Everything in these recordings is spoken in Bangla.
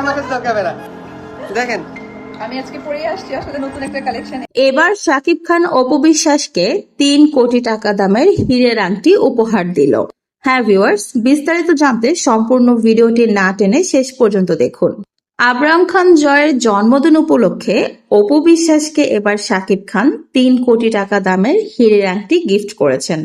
আমাকে দাও ক্যামেরা দেখেন। আমি আজকে পরে আসছি আসলে নতুন একটা কালেকশন এবার শাকিব খান অপু বিশ্বাসকে তিন কোটি টাকা দামের হীরের আংটি উপহার দিল। হ্যাঁ ভিউয়ার্স বিস্তারিত জানতে সম্পূর্ণ ভিডিওটি না টেনে শেষ পর্যন্ত দেখুন। আবরাম খান জয়ের জন্মদিন উপলক্ষে অপু বিশ্বাসকে এবার শাকিব খান তিন কোটি টাকা দামের হীরের আংটি গিফট করেছেন।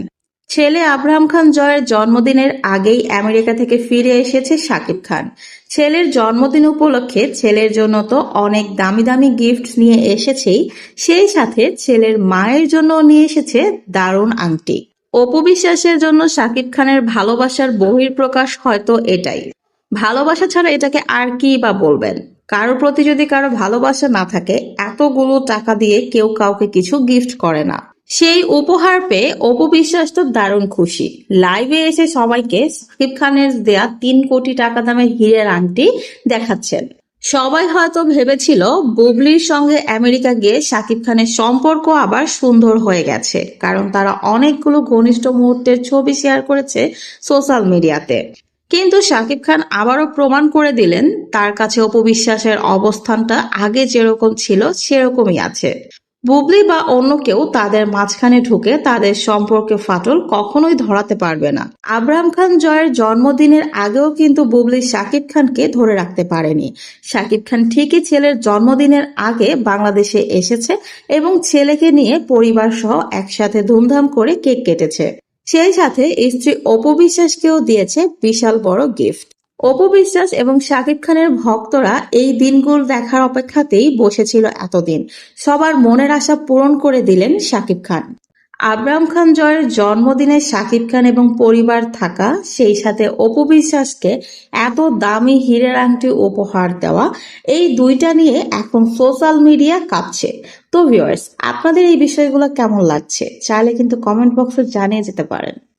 ছেলে আব্রাহাম খান জয়ের জন্মদিনের আগেই আমেরিকা থেকে ফিরে এসেছে শাকিব খান। ছেলের জন্মদিন উপলক্ষে ছেলের জন্য তো অনেক দামি দামি গিফট নিয়ে এসেছেই, সেই সাথে ছেলের মায়ের জন্য নিয়ে এসেছে দারুণ আংটি। অপু বিশ্বাসের জন্য শাকিব খানের ভালোবাসার বহির্প্রকাশ হয়তো এটাই। ভালোবাসা ছাড়া এটাকে আর কি বা বলবেন? কারও প্রতি যদি কারও ভালোবাসা না থাকে, এতগুলো টাকা দিয়ে কেউ কাউকে কিছু গিফট করে না। সেই উপহার পেয়ে অপু বিশ্বাস তো দারুণ খুশি। লাইভে এসে সবাইকে সাকিব খানের দেয়া তিন কোটি টাকা দামের হীরের আংটি দেখাচ্ছেন। সবাই হয়তো ভেবেছিল বুবলির সঙ্গে আমেরিকা গিয়ে শাকিব খানের সম্পর্ক আবার সুন্দর হয়ে গেছে, কারণ তারা অনেকগুলো ঘনিষ্ঠ মুহূর্তের ছবি শেয়ার করেছে সোশ্যাল মিডিয়াতে। কিন্তু শাকিব খান আবারও প্রমাণ করে দিলেন, তার কাছে অপবিশ্বাসের অবস্থানটা আগে যেরকম ছিল সেরকমই আছে। বুবলি বা অন্য কেউ তাদের মাঝখানে ঢুকে তাদের সম্পর্কে ফাটল কখনোই ধরাতে পারবে না। আব্রাহাম খান জয়ের জন্মদিনের আগেও কিন্তু বুবলি শাকিব খানকে ধরে রাখতে পারেনি। শাকিব খান ঠিকই ছেলের জন্মদিনের আগে বাংলাদেশে এসেছে এবং ছেলেকে নিয়ে পরিবার সহ একসাথে ধুমধাম করে কেক কেটেছে। সেই সাথে স্ত্রী অপবিশ্বাসকেও দিয়েছে বিশাল বড় গিফট। অপু বিশ্বাস এবং শাকিব খানের ভক্তরা এই দিনগুলো দেখার অপেক্ষাতেই বসেছিল এতদিন। সবার মনের আশা পূরণ করে দিলেন শাকিব খান। আব্রাহাম খান জয়ের জন্মদিনে শাকিব খান এবং পরিবার থাকা সেই সাথে অপু বিশ্বাসকে এত দামি হীরের আংটি উপহার দেওয়া, এই দুইটা নিয়ে এখন সোশ্যাল মিডিয়া কাঁপছে। তো ভিউয়ার্স আপনাদের এই বিষয়গুলো কেমন লাগছে? চাইলে কিন্তু কমেন্ট বক্সে জানিয়ে যেতে পারেন।